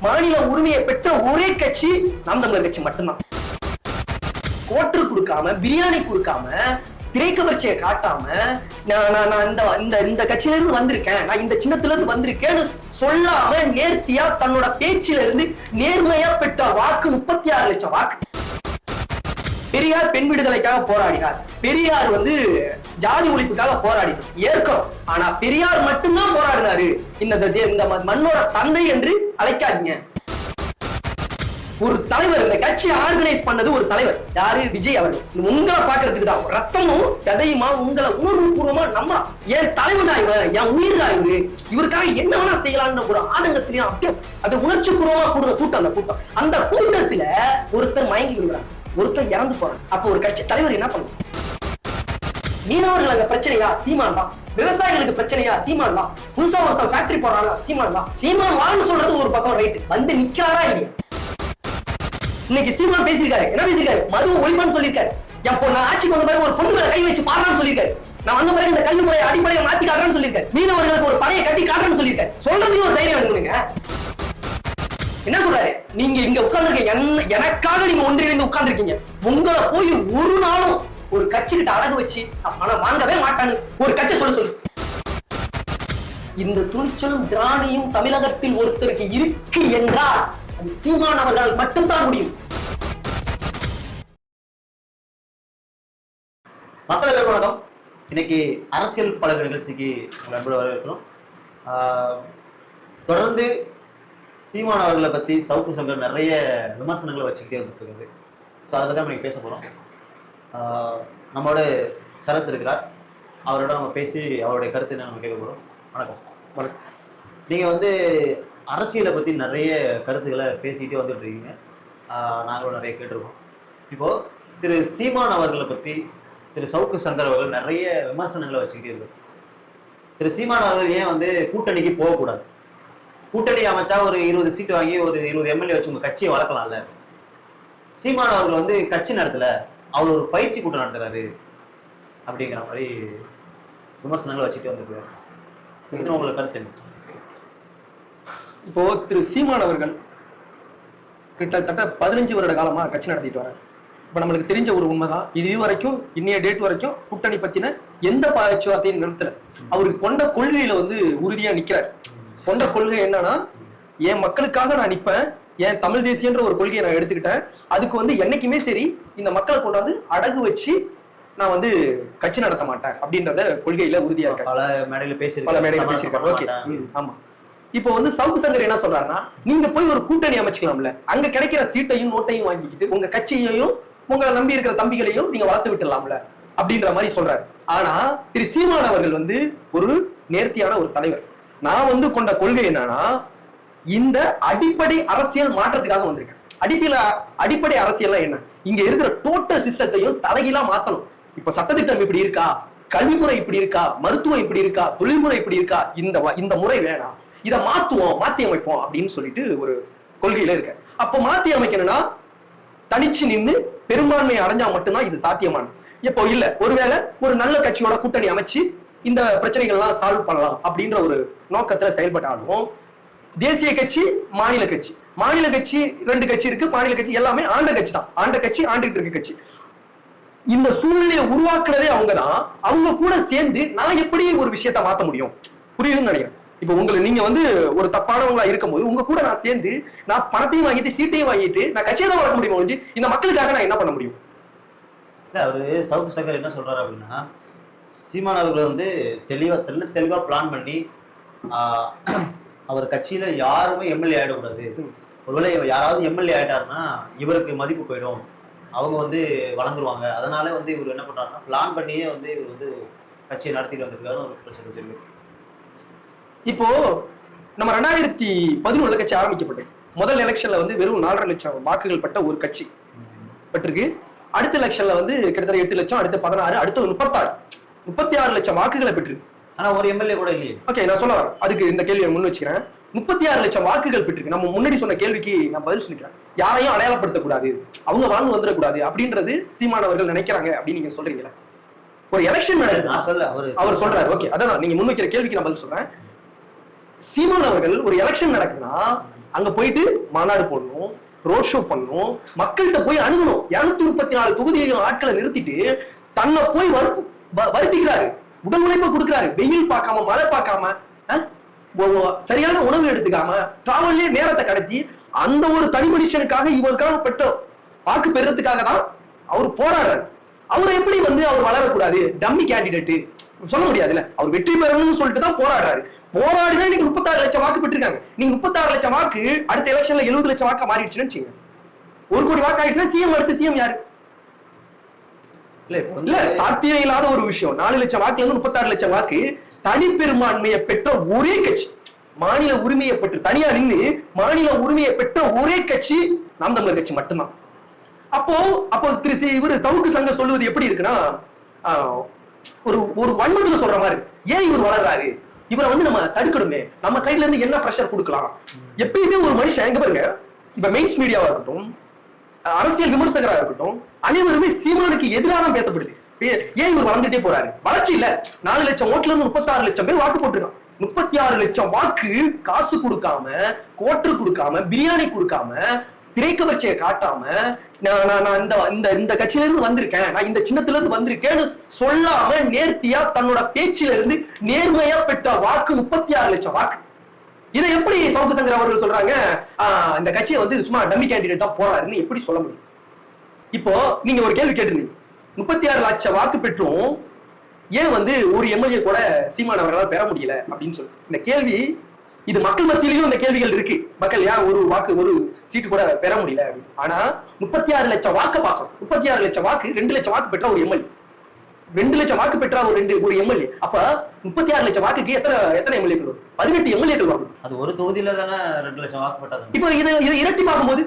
மாநில உரிமையை பெற்ற ஒரே கட்சி நாம் தமிழர் கட்சி மட்டும்தான். கோட்டு கொடுக்காம பிரியாணி கொடுக்காம திரைக்கவர்ச்சியை காட்டாம நான் நான் நான் இந்த இந்த இந்த கட்சியில இருந்து வந்திருக்கேன் நான் இந்த சின்னத்துல இருந்து வந்திருக்கேன்னு சொல்லாம நேர்த்தியா தன்னோட பேச்சில இருந்து நேர்மையா பெற்ற வாக்கு முப்பத்தி ஆறு லட்சம் வாக்கு. பெரியார் பெண் விடுதலைக்காக போராடினார். பெரியார் வந்து ஜாதி ஒழிப்புக்காக போராடினார். ஏற்கும் ஆனா பெரியார் மட்டும்தான் போராடினாரு. இந்த இந்த- மண்ணோட தந்தை என்று அழைக்காதீங்க. ஒரு தலைவர் இந்த கட்சி ஆர்கனைஸ் பண்ணது ஒரு தலைவர். யாரு? விஜய் அவர்கள். உங்களை பாக்குறதுக்கு தான். ரத்தமும் சதையுமா? உங்களை உணர்வுபூர்வமா நம்ம என் தலைவனா இவன்? என் உயிர் இவரு. இவருக்காக என்ன வேணா செய்யலாம்னு ஒரு ஆதங்கத்திலையும் அப்படியே அது உணர்ச்சி பூர்வமா கூடுற கூட்டம் அந்த கூட்டம். அந்த கூட்டத்துல ஒருத்தர் மயங்கி விடுறாங்க ஒருத்தர் இறந்து போறான். அப்ப ஒரு கட்சி தலைவர் என்ன பண்ணும்? மீனவர்கள் அங்க பிரச்சனையா? சீமான் தான். விவசாயிகளுக்கு பிரச்சனையா? சீமான் தான். புதுசா ஒருத்தன் ஃபேக்டரி போறாங்க சீமான் தான். சீமான் வான்னு சொல்றது ஒரு பக்கம் ரைட் வந்து நிக்கிறாரா இல்லையா? இன்னைக்கு சீமான் பேசியிருக்காரு. என்ன பேசியிருக்காரு? மது ஒழிப்பான்னு சொல்லியிருக்காரு. என் பொண்ணு ஆட்சிக்கு வந்த பிறகு ஒரு பொண்ணு மேல கை வச்சு பாடுறான்னு சொல்லியிருக்காரு. நான் வந்த பிறகு இந்த கல்வி முறையை அடிப்படையை மாத்தி காட்டுறேன்னு சொல்லியிருக்காரு. மீனவர்களுக்கு ஒரு படையை கட்டி காட்டுறேன்னு சொல்லியிருக்காரு. சொல்றதுக்கு ஒரு தைரியம் வேணுங்க என்ன சொல்றாரு? நீங்க இங்க உட்கார்ந்துருக்கீங்க என்ன- எனக்காக நீங்க ஒன்றிணைந்து உட்கார்ந்துருக்கீங்க. உங்களை போய் ஒரு நாளும் ஒரு கட்சி கிட்ட அழகு வச்சு ஆனா பணம் வாங்கவே மாட்டானு ஒரு கட்சி சொல்ல சொல்லு. இந்த துணிச்சலும் திராணியும் தமிழகத்தில் ஒருத்தருக்கு இருக்கு என்றால் அது சீமான் அவர்களால் மட்டும்தான் முடியும். மக்கள் வணக்கம். இன்னைக்கு அரசியல் பழக நிகழ்ச்சிக்கு உங்களை வரவேற்கிறோம். ஆஹ் தொடர்ந்து சீமான் அவர்களை பற்றி சவுக்கு சங்கர் நிறைய விமர்சனங்களை வச்சுக்கிட்டே வந்துட்டு இருக்குது ஸோ அதை பற்றி நம்ம பேச போகிறோம் நம்மளோட சரத் இருக்கிறார். அவரோட நம்ம பேசி அவருடைய கருத்து நம்ம கேட்க போகிறோம் வணக்கம். வணக்கம். நீங்கள் வந்து அரசியலை பற்றி நிறைய கருத்துக்களை பேசிக்கிட்டே வந்துட்டு இருக்கீங்க நாங்களும் நிறைய கேட்டிருக்கோம். இப்போது திரு சீமான் அவர்களை பற்றி திரு சவுக்கு சங்கர் அவர்கள் நிறைய விமர்சனங்களை வச்சுக்கிட்டே இருக்காரு. திரு சீமான் அவர்கள் ஏன் வந்து கூட்டணிக்கு போகக்கூடாது? கூட்டணி அமைச்சா ஒரு இருபது சீட்டு வாங்கி ஒரு இருபது எம்எல்ஏ வச்சு உங்க கட்சியை வளர்க்கலாம்ல? சீமான் அவர்கள் வந்து கட்சி நடத்தல அவர் ஒரு பயிற்சி கூட்டம் நடத்துறாரு அப்படிங்கிற மாதிரி விமர்சனங்களை வச்சுட்டு வந்திருக்காரு. உங்களுக்கு கருத்து இப்போ திரு சீமான் அவர்கள் கிட்டத்தட்ட பதினஞ்சு வருட காலமா கட்சி நடத்திட்டு வராங்க இப்ப நம்மளுக்கு தெரிஞ்ச ஒரு உண்மைதான். இது வரைக்கும் இன்னைய டேட் வரைக்கும் கூட்டணி பத்தின எந்த பேச்சுவார்த்தையும் நிறுத்தல. அவருக்கு கொண்ட கொள்கையில வந்து உறுதியா நிக்கிறார். கொண்ட கொள்கை என்னன்னா என் மக்களுக்காக நான் நிப்பேன் என் தமிழ் தேசியன்ற ஒரு கொள்கையை நான் எடுத்துக்கிட்டேன். அதுக்கு வந்து என்னைக்குமே சரி இந்த மக்களை கொண்டாந்து அடகு வச்சு நான் வந்து கட்சி நடத்த மாட்டேன் அப்படின்றத கொள்கையில உறுதியா இருக்காரு பல மேடையில பேசி பல மேடையில பேசியிருக்காரு ஓகே. ஆமா. இப்போ வந்து சவுக்கு சங்கர் என்ன சொல்றாருன்னா நீங்க போய் ஒரு கூட்டணி அமைச்சுக்கலாம்ல. அங்க கிடைக்கிற சீட்டையும் நோட்டையும் வாங்கிக்கிட்டு உங்க கட்சியையும் உங்களை நம்பி இருக்கிற தம்பிகளையும் நீங்க வளர்த்து விட்டுலாம்ல அப்படின்ற மாதிரி சொல்றாரு. ஆனா திரு சீமான் அவர்கள் வந்து ஒரு நேர்த்தியான ஒரு தலைவர். நான் வந்து கொண்ட கொள்கை என்னன்னா இந்த அடிப்படை அரசியல் மாற்றத்துக்காக வந்திருக்கேன். அடிப்படை அடிப்படை அரசியல் என்ன? இங்க இருக்கிற டோட்டல் சிஸ்டத்தையும் தலைகீழா மாத்தணும். இப்ப சட்டத்திட்டம் இப்படி இருக்கா? கல்விமுறை இப்படி இருக்கா? மருத்துவம் இப்படி இருக்கா? தொழில்முறை இப்படி இருக்கா? இந்த வ- இந்த முறை வேணாம் இதை மாத்துவோம் மாத்தி அமைப்போம் அப்படின்னு சொல்லிட்டு ஒரு கொள்கையில இருக்க அப்ப மாத்தி அமைக்கணும்னா தனிச்சு நின்னு பெரும்பான்மை அடைஞ்சா மட்டும்தான் இது சாத்தியமான இப்போ இல்ல ஒருவேளை ஒரு நல்ல கட்சியோட கூட்டணி அமைச்சு இந்த பிரச்சனைகள்லாம் சால்வ் பண்ணலாம் அப்படின்ற ஒரு நோக்கத்துல செயல்பட்டாலும் தேசிய கட்சி மாநில கட்சி. மாநில கட்சி ரெண்டு கட்சி இருக்கு மாநில கட்சி எல்லாமே ஆண்ட கட்சி தான். ஆண்ட கட்சி ஆண்டுகிட்டு இருக்க கட்சி. இந்த சூழ்நிலையை உருவாக்குனதே அவங்க தான் அவங்க கூட சேர்ந்து நான் எப்படி ஒரு விஷயத்த மாத்த முடியும்? புரியுதுன்னு நினைக்கிறேன். இப்போ உங்களை நீங்க வந்து ஒரு தப்பானவங்களா இருக்கும்போது உங்க கூட நான் சேர்ந்து நான் பணத்தையும் வாங்கிட்டு சீட்டையும் வாங்கிட்டு நான் கட்சியை தான் வளர்க்க முடியும் இந்த மக்களுக்காக நான் என்ன பண்ண முடியும்? அவரு சவுக்கு சங்கர் என்ன சொல்றாரு அப்படின்னா சீமான் அவர்கள் வந்து தெளிவா தெல்ல தெளிவா பிளான் பண்ணி அவர் கட்சியில யாருமே எம்எல்ஏ ஆயிடக்கூடாது. ம். ஒருவேளை யாராவது எம்எல்ஏ ஆயிட்டாருன்னா இவருக்கு மதிப்பு போயிடும். அவங்க வந்து வளர்ந்துருவாங்க. அதனால வந்து இவர் என்ன பண்றாருன்னா பிளான் பண்ணியே வந்து இவர் வந்து கட்சியை நடத்திட்டு வந்திருக்காரு ஒரு பிரச்சனை வச்சிருக்கு. இப்போ நம்ம ரெண்டாயிரத்தி பதினொன்னுல கட்சி ஆரம்பிக்கப்பட்டது. முதல் எலெக்ஷன்ல வந்து வெறும் நாலரை லட்சம் வாக்குகள் பட்ட ஒரு கட்சி பெற்றிருக்கு அடுத்த எலெக்ஷன்ல வந்து கிட்டத்தட்ட எட்டு லட்சம் அடுத்து பதினாறு அடுத்து முப்பத்தாறு. முப்பத்தி ஆறு லட்சம் வாக்குகளை பெற்றிருக்கு ஆனா ஒரு எம்எல்ஏ கூட இல்லையே. ஓகே நான் சொல்ல வரேன். அதுக்கு இந்த கேள்வியை முன் வச்சுக்கிறேன். முப்பத்தி ஆறு லட்சம் வாக்குகள் பெற்றிருக்கு. நம்ம முன்னாடி சொன்ன கேள்விக்கு நான் பதில் சொல்லிக்கிறேன். யாரையும் அடையாளப்படுத்தக்கூடாது. அவங்க வாழ்ந்து வந்துடக்கூடாது அப்படின்றது சீமானவர்கள் நினைக்கிறாங்க அப்படின்னு நீங்க சொல்றீங்களா ஒரு எலெக்ஷன் நடக்குது. சொல்ல அவரு சொல்றாரு. ஓகே அதான் நீங்க முன்வைக்கிற கேள்விக்கு நான் பதில் சொல்றேன். சீமான் அவர்கள் ஒரு எலெக்ஷன் நடக்குதுன்னா அங்க போயிட்டு மாநாடு போடணும் ரோட் ஷோ பண்ணணும் மக்கள்கிட்ட போய் அணுகணும். இருநூத்தி முப்பத்தி நாலு தொகுதியிலும் ஆட்களை நிறுத்திட்டு தன்னை போய் வரு- வ- வருத்திக்கிறாரு உடல் உழைப்பை கொடுக்குறாரு. வெயில் பார்க்காம மழை பார்க்காம சரியான உணவு எடுத்துக்காம டிராவல்லே நேரத்தை கடத்தி அந்த ஒரு தனி மனுஷனுக்காக இவருக்காக பெற்ற வாக்கு பெறதுக்காக தான் அவர் போராடுறாரு. அவரை எப்படி வந்து அவர் வளரக்கூடாது? டம்மி கேண்டிடேட்டு சொல்ல முடியாதுல்ல. அவர் வெற்றி பெறணும்னு சொல்லிட்டு தான் போராடுறாரு. போராடி இன்னைக்கு முப்பத்தாறு லட்சம் வாக்கு பெற்றிருக்காங்க. நீங்க முப்பத்தாறு லட்சம் வாக்கு அடுத்த எலெக்ஷன்ல எழுபது லட்சம் வாக்கா மாறிடுச்சுன்னு வச்சுங்க ஒரு கோடி வாக்கு ஆயிடுச்சுன்னா சிஎம் அடுத்து சிஎம் யாரு? இல்ல இல்ல சாத்தியம் இல்லாத ஒரு விஷயம். நாலு லட்சம் வாக்குல இருந்து முப்பத்தாறு லட்சம் வாக்கு தனிப்பெரும்பான்மையை பெற்ற ஒரே கட்சி. மாநில உரிமையை பெற்று தனியா நின்னு மாநில உரிமையை பெற்ற ஒரே கட்சி நாம் தமிழர் கட்சி மட்டும்தான். அப்போ அப்போ திரு இவர் இவரு சவுக்கு சங்கம் சொல்லுவது எப்படி இருக்குன்னா ஆஹ், ஒரு ஒரு வன்மத்துல சொல்ற மாதிரி ஏன் இவர் வளர்றாரு? இவரை வந்து நம்ம தடுக்கணுமே. நம்ம சைடுல இருந்து என்ன ப்ரெஷர் கொடுக்கலாம்? எப்பயுமே ஒரு மனுஷன் எங்க பாருங்க இப்ப மெயின்ஸ் மீடியாவா இருக்கட்டும் அரசியல் விமர்சகராக இருக்கட்டும் அனைவருமே சீமானுக்கு எதிராக பேசப்படுது. ஏன் இவர் வளர்ந்துட்டே போறாரு? வளர்ச்சி இல்ல. நாலு லட்சம் ஓட்டுல இருந்து முப்பத்தாறு லட்சம் பேர் வாக்கு போட்டுருக்கான் முப்பத்தி ஆறு லட்சம் வாக்கு காசு கொடுக்காம கோட்டு கொடுக்காம பிரியாணி கொடுக்காம திரைக்கவர்ச்சியை காட்டாம நான் நான் நான் இந்த இந்த இந்த கட்சியில இருந்து வந்திருக்கேன். நான் இந்த சின்னத்துல இருந்து வந்திருக்கேன்னு சொல்லாம நேர்த்தியா தன்னோட பேச்சில இருந்து நேர்மையா பெற்ற வாக்கு முப்பத்தி ஆறு லட்சம் வாக்கு. இதை எப்படி சவுக்கு சங்கர் அவர்கள் சொல்றாங்க? இந்த கட்சியை வந்து சும்மா டம்மி கேண்டிடேட்டா போறாருன்னு எப்படி சொல்ல முடியும்? இப்போ நீங்க ஒரு கேள்வி கேட்டிருந்தீங்க. முப்பத்தி ஆறு லட்சம் வாக்கு பெற்றும் ஏன் வந்து ஒரு எம்எல்ஏ கூட சீமான் அவர்களால் பெற முடியல அப்படின்னு சொல்லி. இந்த கேள்வி இது மக்கள் மத்தியிலையும் இந்த கேள்விகள் இருக்கு. மக்கள் ஏன் ஒரு வாக்கு ஒரு சீட்டு கூட பெற முடியல அப்படின்னு. ஆனா முப்பத்தி ஆறு லட்சம் வாக்கு பார்க்கணும். முப்பத்தி ஆறு லட்சம் வாக்கு ரெண்டு லட்சம் வாக்கு பெற்ற ஒரு எம்எல்ஏ. ரெண்டு லட்சம் வாக்கு பெற்றா ஒரு ரெண்டு ஒரு எம்எல்ஏ அப்ப முப்பத்தி ஆறு லட்சம் வாக்குக்கு எத்தனை எத்தனை எம்எல்ஏக்கள் வரும்? பதினெட்டு எம்எல்ஏக்கள் வரும் அது ஒரு தொகுதியில தானே ரெண்டு லட்சம் வாக்கு பட்டாது இப்போ இது இது இரட்டி பார்க்கும்போது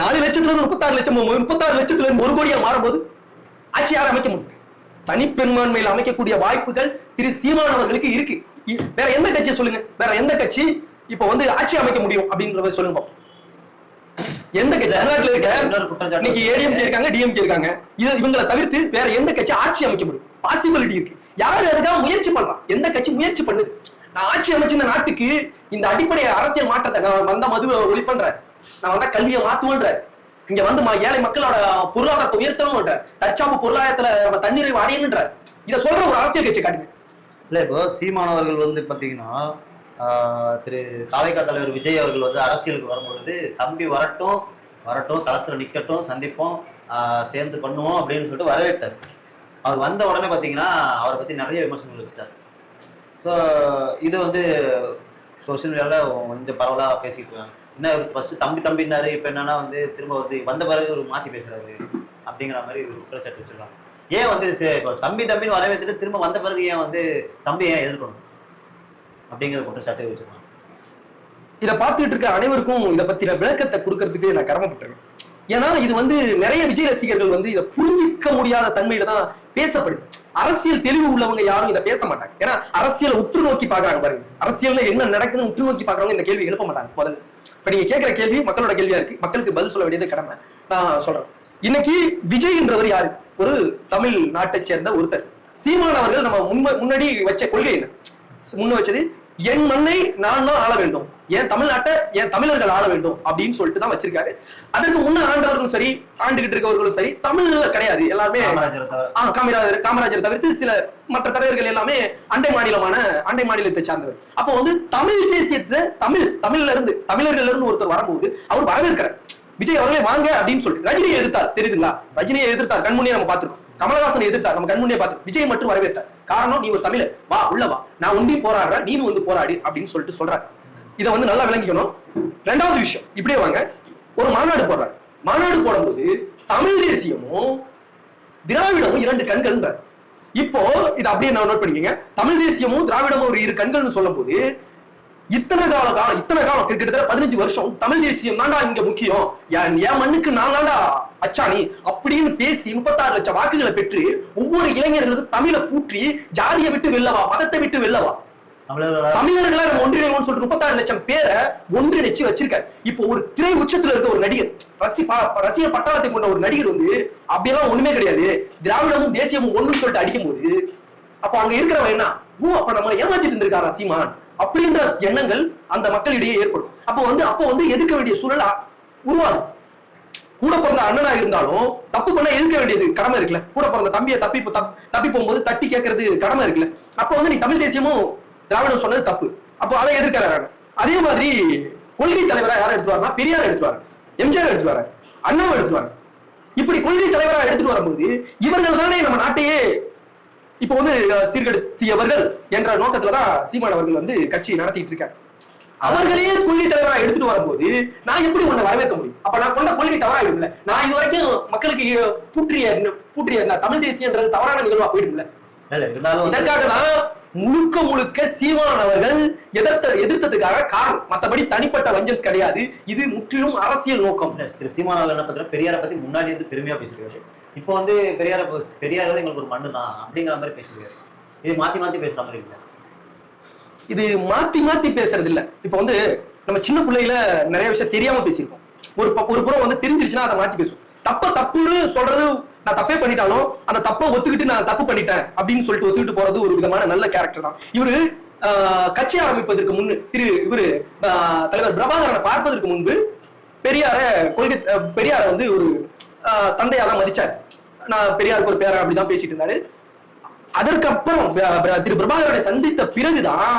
நாலு லட்சத்துல இருந்து முப்பத்தாறு லட்சம் போகும்போது முப்பத்தாறு லட்சத்துல இருந்து ஒரு கோடியா மாறும்போது ஆட்சி யார் அமைக்க முடியும்? தனிப்பெரும்பான்மையில் அமைக்கக்கூடிய வாய்ப்புகள் திரு சீமான் அவர்களுக்கு இருக்கு. வேற எந்த கட்சியை சொல்லுங்க? வேற எந்த கட்சி இப்போ வந்து ஆட்சி அமைக்க முடியும் அப்படின்ற மாதிரி சொல்லுங்க. எந்த கட்சி? தமிழ்நாட்டுல இருக்க இன்னைக்கு ஏடிஎம்கே இருக்காங்க டிஎம்கே இருக்காங்க. இது இவங்களை தவிர்த்து வேற எந்த கட்சி ஆட்சி அமைக்க முடியும்? பாசிபிலிட்டி இருக்கு. யாரு அதுக்காக முயற்சி பண்றான் எந்த கட்சி முயற்சி பண்ணுது? நான் ஆட்சி அமைச்சிருந்த நாட்டுக்கு இந்த அடிப்படை அரசியல் மாற்றத்தை நான் வந்த மதுவை ஒளி பண்றேன் நான் வந்தா கல்வியை மாத்துவேன்ற இங்க வந்து ஏழை மக்களோட பொருளாதாரத்தை உயர்த்தணும்ன்ற தற்சாப்பு பொருளாதாரத்துல நம்ம தண்ணீரை அடையணுன்ற இதை சொல்ற ஒரு அரசியல் கட்சி காட்டுங்க. இல்ல இப்போ சீமானவர்கள் வந்து பாத்தீங்கன்னா ஆஹ், திரு காவைக்கா தலைவர் விஜய் அவர்கள் வந்து அரசியலுக்கு வரும்பொழுது தம்பி வரட்டும் வரட்டும் களத்துல நிக்கட்டும் சந்திப்போம் சேர்ந்து பண்ணுவோம் அப்படின்னு சொல்லிட்டு வரவேற்றார். அவர் வந்த உடனே பார்த்தீங்கன்னா அவரை பற்றி நிறைய விமர்சனங்கள் வச்சுட்டார். ஸோ இது வந்து சோஷியல் மீடியாவில் கொஞ்சம் பரவலாக பேசிட்டு இருக்காங்க. என்ன இவர் ஃபர்ஸ்ட் தம்பி தம்பினாரு இப்போ என்னன்னா வந்து திரும்ப வந்து வந்த பிறகு ஒரு மாற்றி பேசுறாரு அப்படிங்கிற மாதிரி ஒரு குற்றச்சாட்டு வச்சிருக்காங்க. ஏன் வந்து இப்போ தம்பி தம்பின்னு வரவேற்றுட்டு திரும்ப வந்த பிறகு ஏன் வந்து தம்பி ஏன் எதிர்க்கணும்? அப்படிங்கிற குற்றச்சாட்டு வச்சிருக்காங்க. இதை பார்த்துட்டு இருக்க அனைவருக்கும் இதை பற்றின விளக்கத்தை கொடுக்கறதுக்கு நான் கடமைப்பட்டிருக்கேன் ஏன்னா இது வந்து நிறைய விஜய் ரசிகர்கள் வந்து இதை புரிஞ்சிக்க முடியாத தன்மையில தான் பேசப்படுது. அரசியல் தெளிவு உள்ளவங்க யாரும் இதை பேச மாட்டாங்க. ஏன்னா அரசியலை உற்று நோக்கி பாக்குறாங்க பாருங்க. அரசியல்ல என்ன நடக்குதுன்னு உற்று நோக்கி பாக்குறவங்க இந்த கேள்வி எழுப்ப மாட்டாங்க முதல்ல. இப்ப நீங்க கேட்கிற கேள்வி மக்களோட கேள்வியா இருக்கு. மக்களுக்கு பதில் சொல்ல வேண்டியது கடமை. நான் சொல்றேன். இன்னைக்கு விஜய்ன்றவர் யாரு? ஒரு தமிழ் நாட்டை சேர்ந்த ஒருத்தர். சீமான் அவர்கள் நம்ம முன்ன முன்னாடி வச்ச கொள்கை என்ன? முன்ன வச்சது என் மண்ணை நான் தான் ஆள வேண்டும். என் தமிழ்நாட்டை என் தமிழர்கள் ஆள வேண்டும் அப்படின்னு சொல்லிட்டு தான் வச்சிருக்காரு. அதற்கு முன்ன ஆண்டவர்களும் சரி ஆண்டுகிட்டு இருக்கவர்களும் சரி தமிழ்ல கிடையாது. எல்லாருமே காமராஜரை காமராஜர் தவிர்த்து சில மற்ற தலைவர்கள் எல்லாமே அண்டை மாநிலமான அண்டை மாநிலத்தை சார்ந்தவர். அப்போ வந்து தமிழ் தேசியத்தை தமிழ் தமிழ்ல இருந்து தமிழர்கள்ல இருந்து ஒருத்தர் வரும்போது அவர் வரவேற்கிறார். விஜய் அவர்களே வாங்க அப்படின்னு சொல்லிட்டு ரஜினியை எதிர்த்தார். தெரியுதுங்களா? ரஜினியை எதிர்த்தார். கண்முன்னே நம்ம பார்த்திருக்கோம். கமலஹாசனை எதிர்த்தார். நம்ம கண்முன்னே பார்த்து விஜய் மட்டும் வரவேற்றார். காரணம் நீ ஒரு தமிழர். வா உள்ள வா. நான் ஒண்டி போராடுற நீனும் வந்து போராடி அப்படின்னு சொல்லிட்டு சொல்றாரு. இதை வந்து நல்லா விளங்கிக்கணும். ரெண்டாவது விஷயம் இப்படியே வாங்க. ஒரு மாநாடு போடுறாரு. மாநாடு போடும்போது தமிழ் தேசியமும் திராவிடமும் இரண்டு கண்கள் இப்போ இதை அப்படியே நான் நோட் பண்ணிக்கங்க. தமிழ் தேசியமும் திராவிடமும் ஒரு இரு கண்கள்னு சொல்லும் போது இத்தனை கால காலம் இத்தனை காலம் கிட்டத்தட்ட பதினஞ்சு வருஷம் தமிழ் தேசியம் தான்டா இங்க முக்கியம். என் மண்ணுக்கு நான் அச்சாணி அப்படின்னு பேசி முப்பத்தாறு லட்சம் வாக்குகளை பெற்று ஒவ்வொரு இளைஞர்களுக்கும் தமிழை பூற்றி ஜாதியை விட்டு வெல்லவா மதத்தை விட்டு வெல்லவா? தமிழர்களா? நம்ம ஒன்றிணைவோம்னு சொல்லிட்டு முப்பத்தாறு லட்சம் பேரை ஒன்றிணைச்சு வச்சிருக்காரு. இப்போ ஒரு திரை உச்சத்துல இருக்க ஒரு நடிகர் ரசி ரசிக பட்டாளத்தை கொண்ட ஒரு நடிகர் வந்து அப்படியெல்லாம் ஒண்ணுமே கிடையாது. திராவிடமும் தேசியமும் ஒண்ணுன்னு சொல்லிட்டு அடிக்கும் போது அப்போ அங்க இருக்கிறவன் என்ன? ஓ அப்ப நம்ம ஏமாத்திட்டு இருந்திருக்காரா சீமான்? அப்படின்ற எண்ணங்கள் அந்த மக்களிடையே ஏற்படும். அப்போ வந்து அப்போ வந்து எதிர்க்க வேண்டிய சூழல் உருவாகும். கூட பிறந்த அண்ணனா இருந்தாலும் தப்பு பண்ண எதிர்க்க வேண்டியது கடமை இருக்குல்ல. கூட பிறந்த தம்பியை தப்பி தப்- தப்பி போகும்போது தட்டி கேட்கறது கடமை இருக்குல்ல. அப்போ வந்து நீ தமிழ் தேசியமும் திராவிடம் சொன்னது தப்பு. அப்போ அதை எதிர்க்கிறாங்க அதே மாதிரி கொள்கை தலைவரா யாரை எடுத்துவாருன்னா பெரியார் எடுத்துவாரு எம்ஜிஆர் எடுத்துவாரு அண்ணாவை எடுத்துவாரு இப்படி கொள்கை தலைவரா எடுத்துட்டு வரும்போது இவர்கள் தானே நம்ம நாட்டையே இப்போ வந்து சீர்கெடுத்தியவர்கள் என்ற நோக்கத்துல தான் சீமான் அவர்கள் வந்து கட்சி நடத்திட்டு இருக்காங்க அவர்களே கொள்கை தலைவரா எடுத்துட்டு வரும்போது நான் எப்படி உன்னை வரவேற்க முடியும்? அப்ப நான் கொண்ட கொள்கை தவறா இருக்குல்ல நான் இது வரைக்கும் மக்களுக்கு பூற்றிய பூற்றிய தமிழ் தேசியன்றது தவறான நிகழ்வா போயிடும்ல? இதற்காக தான் முழுக்க முழுக்க சீமான் அவர்கள் எதிர்த்த எதிர்த்ததுக்காக காரணம். மத்தபடி தனிப்பட்ட வஞ்சன்ஸ் கிடையாது. இது முற்றிலும் அரசியல் நோக்கம். திரு சீமானவர் என்ன பத்தினா பெரியாரை பத்தி முன்னாடி வந்து பெருமையா பேசிருக்காரு இப்போ வந்து பெரியார பெரியார் வந்து எங்களுக்கு ஒரு மண்ணு தான் அப்படிங்கிற மாதிரி பேசிருக்காரு இது மாத்தி மாத்தி பேசுற மாதிரி இல்ல. இது மாத்தி மாத்தி பேசுறது இல்ல. இப்ப வந்து நம்ம சின்ன பிள்ளையில நிறைய விஷயம் தெரியாம பேசியிருக்கோம். ஒரு ப- ஒரு புறம் வந்து தெரிஞ்சிருச்சுன்னா அதை மாத்தி பேசுவோம். தப்ப தப்புன்னு சொல்றது நான் தப்பே பண்ணிட்டாலும் அந்த தப்பை ஒத்துக்கிட்டு நான் தப்பு பண்ணிட்டேன் அப்படின்னு சொல்லிட்டு ஒத்துக்கிட்டு போறது ஒரு விதமான நல்ல கேரக்டர் தான். இவரு ஆஹ், கட்சி ஆரம்பிப்பதற்கு முன்னு திரு இவரு தலைவர் பிரபாகரனை பார்ப்பதற்கு முன்பு பெரியார கொள்கை பெரியார வந்து ஒரு தந்தையா தான் மதிச்சார். நான் பெரியாருக்கு ஒரு பேரன் அப்படிதான் பேசிட்டு இருந்தாரு. அதற்கப்புறம் திரு பிரபாகரனை சந்தித்த பிறகுதான்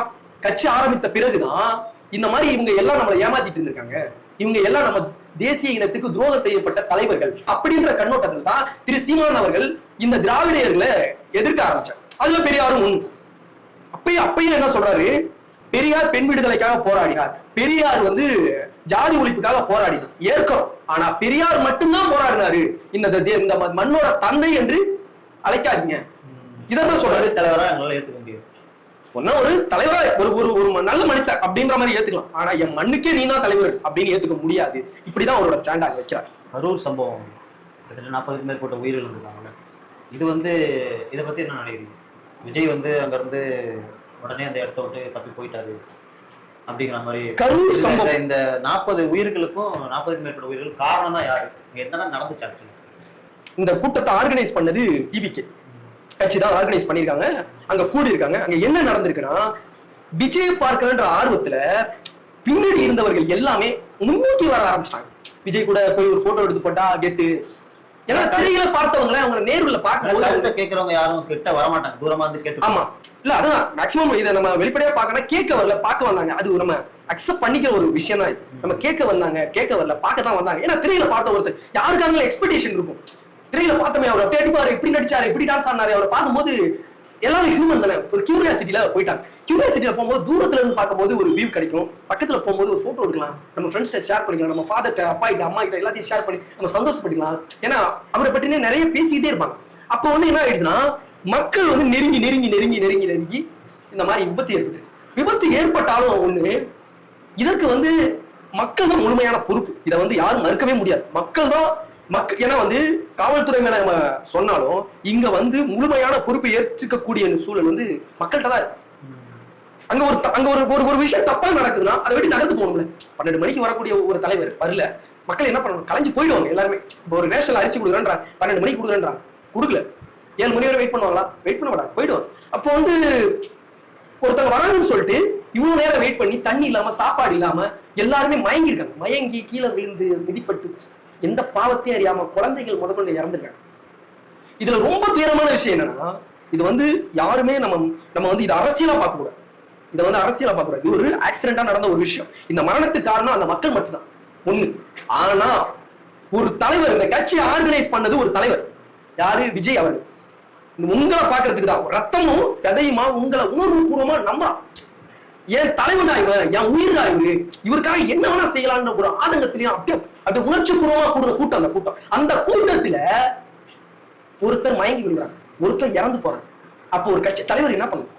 கட்சி ஆரம்பித்த பிறகுதான் இந்த மாதிரி இவங்க எல்லாம் நம்மளை ஏமாத்திட்டு இருந்திருக்காங்க. இவங்க எல்லாம் நம்ம தேசிய இனத்துக்கு துரோகம் செய்யப்பட்ட தலைவர்கள் அப்படின்ற கண்ணோட்டத்தில் தான் திரு சீமான் அவர்கள் இந்த திராவிடையர்களை எதிர்க்க ஆரம்பிச்சார். அதுல பெரியாரும் உண்டு அப்பயும் அப்பயும் என்ன சொல்றாரு? பெரியார் பெண் விடுதலைக்காக போராடினார். பெரியார் வந்து ஜாதி ஒழிப்புக்காக போராடினார் ஏற்கிறோம். ஆனா பெரியார் மட்டும்தான் போராடினாரு. இந்த இந்த மண்ணோட தந்தை என்று அழைக்காதீங்க. இதான் சொல்றாரு சொல்றது தலைவரா எங்களால ஏத்துக்க முடியாது. ஒன்னா ஒரு தலைவரா ஒரு ஒரு ஒரு நல்ல மனுஷன் அப்படின்ற மாதிரி ஏத்துக்கலாம். ஆனா என் மண்ணுக்கே நீ தான் தலைவர் அப்படின்னு ஏத்துக்க முடியாது. இப்படிதான் அவரோட ஸ்டாண்ட் ஆக வைக்கிறார். கரூர் சம்பவம். கிட்டத்தட்ட நாற்பதுக்கு மேற்பட்ட உயிர்கள் இருந்திருக்காங்கல்ல. இது வந்து இதை பத்தி என்ன நினைக்கிறீங்க? விஜய் வந்து அங்கிருந்து உடனே அந்த இடத்த விட்டு தப்பி போயிட்டாரு. அப்படிங்கிற மாதிரி கரூர் இந்த- சம்பவம். இந்த நாற்பது உயிர்களுக்கும் நாற்பதுக்கு மேற்பட்ட உயிர்கள் காரணம் தான் யாரு? இங்க என்னதான் நடந்துச்சு ஆக்சுவலி இந்த கூட்டத்தை ஆர்கனைஸ் பண்ணது டிவிகே கட்சி தான் ஆர்கனைஸ் பண்ணிருக்காங்க அங்க கூடி இருக்காங்க அங்க என்ன நடந்திருக்குன்னா விஜய் பார்க்கணுன்ற ஆர்வத்துல பின்னாடி இருந்தவர்கள் எல்லாமே முன்னோக்கி வர ஆரம்பிச்சிட்டாங்க. விஜய் கூட போய் ஒரு போட்டோ எடுத்து போட்டா கெட்டு ஏன்னா திரையில பார்த்தவங்கள அவங்க நேர்ல கருத்தை கேட்கறவங்க யாரும் கிட்ட வரமாட்டாங்க. தூரமா இருந்து கேட்டு ஆமா. இல்ல அதான் மேக்ஸிமம் இதை நம்ம வெளிப்படையா பார்க்கணும் கேட்க வரல பார்க்க வந்தாங்க. அது நம்ம அக்செப்ட் பண்ணிக்கிற ஒரு விஷயம் தான் நம்ம கேட்க வந்தாங்க கேட்க வரல பார்க்க தான் வந்தாங்க. ஏன்னா திரையில பார்த்த ஒருத்தர் யாருக்காங்களே எக்ஸ்பெக்டேஷன் இருக்கும். திரையில பார்த்தமே அவர் அப்படியே அடிப்பாரு இப்படி நடிச்சாரு இப்படி டான்ஸ் ஆனாரு அவரை பார்க்கும்போது எல்லாரும் ஹியூமன் தானே. ஒரு கியூரியாசிட்டியில போயிட்டாங்க. கியூரியாசிட்டியில போகும்போது தூரத்துல இருந்து பார்க்கும்போது ஒரு வியூ கிடைக்கும். பக்கத்துல போகும்போது ஒரு போட்டோ எடுக்கலாம். நம்ம ஃப்ரெண்ட்ஸ்ட ஷேர் பண்ணிக்கலாம். நம்ம ஃபாதர்ட்ட அப்பா கிட்ட அம்மா கிட்ட எல்லாத்தையும் ஷேர் பண்ணி நம்ம சந்தோஷப்படிக்கலாம் ஏன்னா அவரை பற்றினே நிறைய பேசிக்கிட்டே இருப்பாங்க. அப்போ வந்து என்ன ஆயிடுச்சுன்னா மக்கள் வந்து நெருங்கி நெருங்கி நெருங்கி நெருங்கி நெருங்கி இந்த மாதிரி விபத்து ஏற்பட்டு விபத்து ஏற்பட்டாலும் ஒண்ணு இதற்கு வந்து மக்கள் தான் முழுமையான பொறுப்பு. இதை வந்து யாரும் மறுக்கவே முடியாது. மக்கள் தான் மக்கள் ஏன்னா வந்து காவல்துறை மேல நம்ம சொன்னாலும் இங்க வந்து முழுமையான பொறுப்பை ஏற்றுக்கக்கூடிய சூழல் வந்து மக்கள்கிட்ட தான் இருக்கு. அங்க ஒரு அங்க ஒரு ஒரு ஒரு விஷயம் தப்பா நடக்குதுன்னா அதை விட்டு நகர்ந்து போகணும்ல. பன்னெண்டு மணிக்கு வரக்கூடிய ஒரு தலைவர் வரல. மக்கள் என்ன பண்ணணும்? கலைஞ்சு போயிடுவாங்க எல்லாருமே. இப்போ ஒரு ரேஷன் அரிசி கொடுக்குறேன்றான் பன்னெண்டு மணிக்கு கொடுக்குறேன்றான் கொடுக்கல. ஏழு மணி வரை வெயிட் பண்ணுவாங்களா? வெயிட் பண்ண மாட்டாங்க. போயிடுவாங்க. அப்போ வந்து ஒருத்தங்க வராங்கன்னு சொல்லிட்டு இவ்வளவு நேரம் வெயிட் பண்ணி தண்ணி இல்லாம சாப்பாடு இல்லாம எல்லாருமே மயங்கி இருக்காங்க மயங்கி கீழே விழுந்து மிதிப்பட்டு எந்த பாவத்தையும் அறியாம குழந்தைகள் முதற்கொண்டு இறந்துருக்காங்க. இதுல ரொம்ப துயரமான விஷயம் என்னன்னா இது வந்து யாருமே நம்ம நம்ம வந்து இது அரசியலா பார்க்க கூடாது இதை வந்து அரசியலா பார்க்க கூடாது இது ஒரு ஆக்சிடென்டா நடந்த ஒரு விஷயம். இந்த மரணத்துக்கு காரணம் அந்த மக்கள் மட்டும்தான். ஒண்ணு. ஆனா ஒரு தலைவர் இந்த கட்சி ஆர்கனைஸ் பண்ணது ஒரு தலைவர். யாரு? விஜய் அவர்கள். உங்களை பாக்குறதுக்கு தான். ரத்தமும் சதையுமா உங்களை உணர்வு பூர்வமா நம்ம என் தலைவனா இவன் என் உயிர் இவரு. இவருக்காக என்ன வேணா செய்யலாம்ன்ற ஒரு ஆதங்கத்திலையும் அப்படியே அப்படியே உணர்ச்சி பூர்வமா கூடுற கூட்டம் அந்த கூட்டம். அந்த கூட்டத்துல ஒருத்தர் மயங்கி விடுறாங்க ஒருத்தர் இறந்து போறாங்க அப்போ ஒரு கட்சி தலைவர் என்ன பண்ணும்?